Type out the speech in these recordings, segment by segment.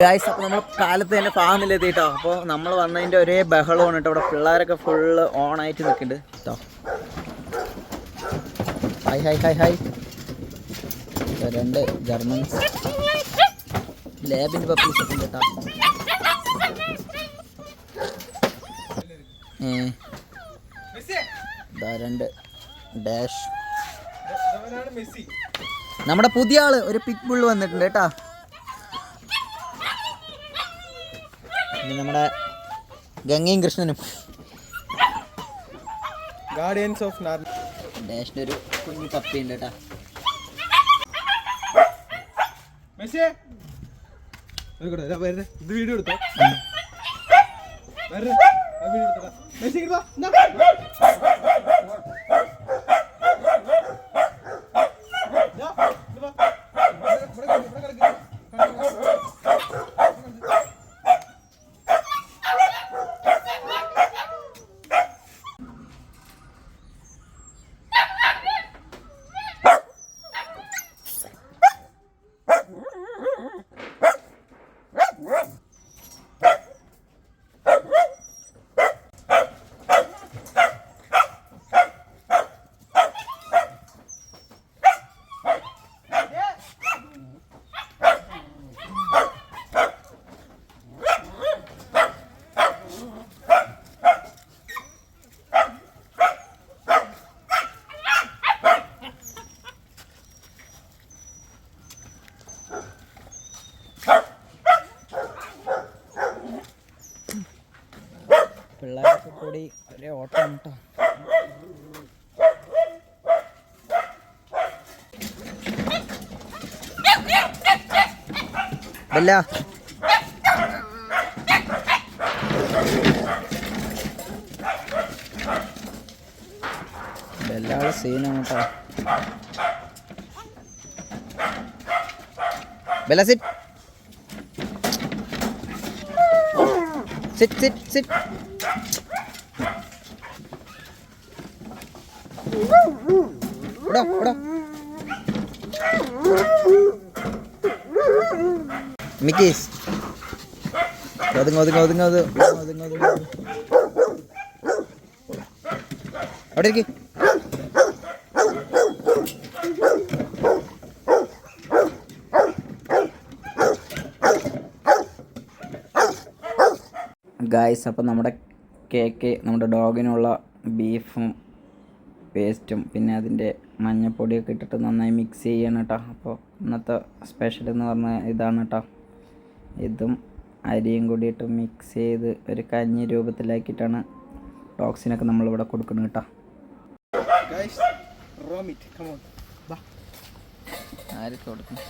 Guys അപ്പോൾ നമ്മൾ കാലത്ത് തന്നെ ഫാമിലെത്തിട്ടോ അപ്പോൾ നമ്മൾ വന്നതിന്റെ ഒരേ ബഹളമാണ് കേട്ടോ. ഇവിടെ പിള്ളേരൊക്കെ ഫുള്ള് ഓണായിട്ട് നിൽക്കുന്നുണ്ട് കേട്ടോ. ഹായ് ഹായ് ഹായ് ഹായ് രണ്ട് ജർമ്മൻ ലാബിന്റെ പപ്പീസ് ഒക്കെ കേട്ടോ. ഏ. രണ്ട് ഡാഷ് നമ്മുടെ പുതിയ ആൾ ഒരു പിക് ബുള്ള് വന്നിട്ടുണ്ട് കേട്ടോ. പിന്നെ നമ്മുടെ ഗംഗയും കൃഷ്ണനും. ഗാർഡിയൻസ് ഓഫ് ഡാഷിന്റെ ഒരു കുഞ്ഞു പപ്പിയുണ്ട് കേട്ടോ ഇതാ വീഡിയോ എടുത്തോ. വീഡിയോ. കൂടി ഒരേ ഓട്ടം കേട്ടോ അല്ല ബെല്ലാൾ സീനാണ് കേട്ടോ Bella sit sit sit sit ഇവിടെ ഇവിടെ മിക്കീസ് ഒതുങ്ങ ഒതുങ്ങ ഒതുങ്ങ ഒതുങ്ങ അവിടെ ഇരിക്ക്. ഗായ്സ് അപ്പം നമ്മുടെ കേക്ക് നമ്മുടെ ഡോഗിനുള്ള ബീഫും പേസ്റ്റും പിന്നെ അതിന്റെ മഞ്ഞപ്പൊടിയൊക്കെ ഇട്ടിട്ട് നന്നായി മിക്സ് ചെയ്യണം കേട്ടോ അപ്പോൾ ഇന്നത്തെ സ്പെഷ്യൽ എന്ന് പറഞ്ഞാൽ ഇതാണ് കേട്ടോ ഇതും അരിയും കൂടി ഇട്ട് മിക്സ് ചെയ്ത് ഒരു കഞ്ഞി രൂപത്തിലാക്കിയിട്ടാണ് ടോക്സിനൊക്കെ നമ്മളിവിടെ കൊടുക്കുന്നത് കേട്ടോ. ആരൊക്കെ കൊടുക്കണം?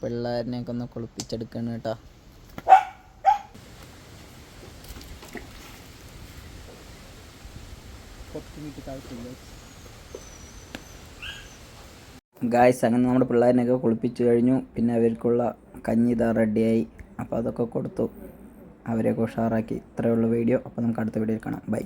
പിള്ളേരിനെയൊക്കെ ഒന്ന് കുളിപ്പിച്ചെടുക്കണം കേട്ടോ. ഗായ്സ് അങ്ങനെ നമ്മുടെ പിള്ളേരനെയൊക്കെ കുളിപ്പിച്ചു കഴിഞ്ഞു. പിന്നെ അവർക്കുള്ള കഞ്ഞി ഇതാ റെഡിയായി അപ്പോൾ അതൊക്കെ കൊടുത്തു. അവരെയൊക്കെ ഉഷാറാക്കി. ഇത്രയുള്ള വീഡിയോ. അപ്പോൾ നമുക്ക് അടുത്ത വീഡിയോയിൽ കാണാം. ബൈ